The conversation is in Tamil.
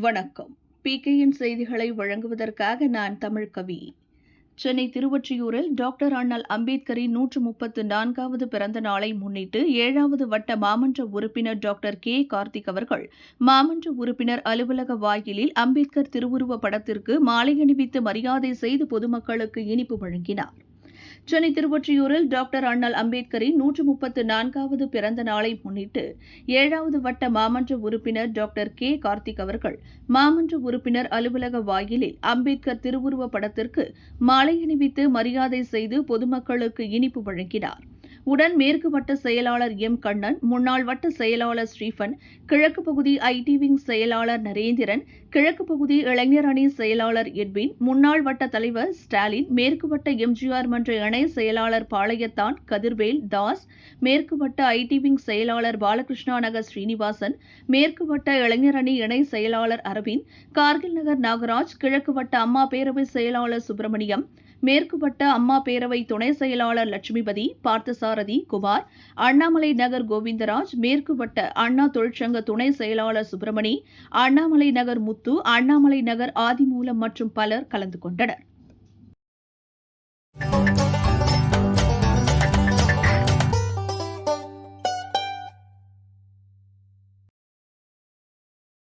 வணக்கம். பிகேயின் செய்திகளை வழங்குவதற்காக நான் தமிழ் கவி. சென்னை திருவொற்றியூரில் டாக்டர் அண்ணல் அம்பேத்கரின் நூற்று முப்பத்து நான்காவது பிறந்த நாளை முன்னிட்டு ஏழாவது வட்ட மாமன்ற உறுப்பினர் டாக்டர் கே. கார்த்திக் அவர்கள் மாமன்ற உறுப்பினர் அலுவலக வாயிலில் அம்பேத்கர் திருவுருவ படத்திற்கு மாலை அணிவித்து மரியாதை செய்து பொதுமக்களுக்கு இனிப்பு வழங்கினார். சென்னை திருவொற்றியூரில் டாக்டர் அண்ணல் அம்பேத்கரின் நூற்று முப்பத்து நான்காவது பிறந்த நாளை முன்னிட்டு ஏழாவது வட்ட மாமன்ற உறுப்பினர் டாக்டர் கே. கார்த்திக் அவர்கள் மாமன்ற உறுப்பினர் அலுவலக வாயிலில் அம்பேத்கர் திருவுருவ படத்திற்கு மாலை அணிவித்து மரியாதை செய்து பொதுமக்களுக்கு இனிப்பு வழங்கினார். உடன் மேற்கு வட்ட செயலாளர் எம். கண்ணன் முன்னாள் வட்ட செயலாளர் ஸ்ரீபன் கிழக்கு பகுதி ஐடி விங் செயலாளர் நரேந்திரன் கிழக்கு பகுதி இளைஞர் அணி செயலாளர் எட்வின் முன்னாள் வட்ட தலைவர் ஸ்டாலின் மேற்கு வட்ட எம்ஜிஆர் மன்ற இணை செயலாளர் பாளையத்தான் கதிர்வேல் தாஸ் மேற்கு வட்ட ஐடி விங் செயலாளர் பாலகிருஷ்ணா நகர் ஸ்ரீனிவாசன் மேற்கு வட்ட இளைஞர் அணி இணை செயலாளர் அரவிந்த் கார்கில் நகர் நாகராஜ் கிழக்கு வட்ட அம்மா பேரவை செயலாளர் சுப்பிரமணியம் மேற்கு வட்ட அம்மா பேரவை துணை செயலாளர் லட்சுமிபதி பாரதி குமார் அண்ணாமலை நகர் கோவிந்தராஜ் மேற்கு வட்ட அண்ணா தொழிற்சங்க துணை செயலாளர் சுப்பிரமணி அண்ணாமலை நகர் முத்து அண்ணாமலை நகர் ஆதிமூலம் மற்றும் பலர் கலந்து கொண்டனர்.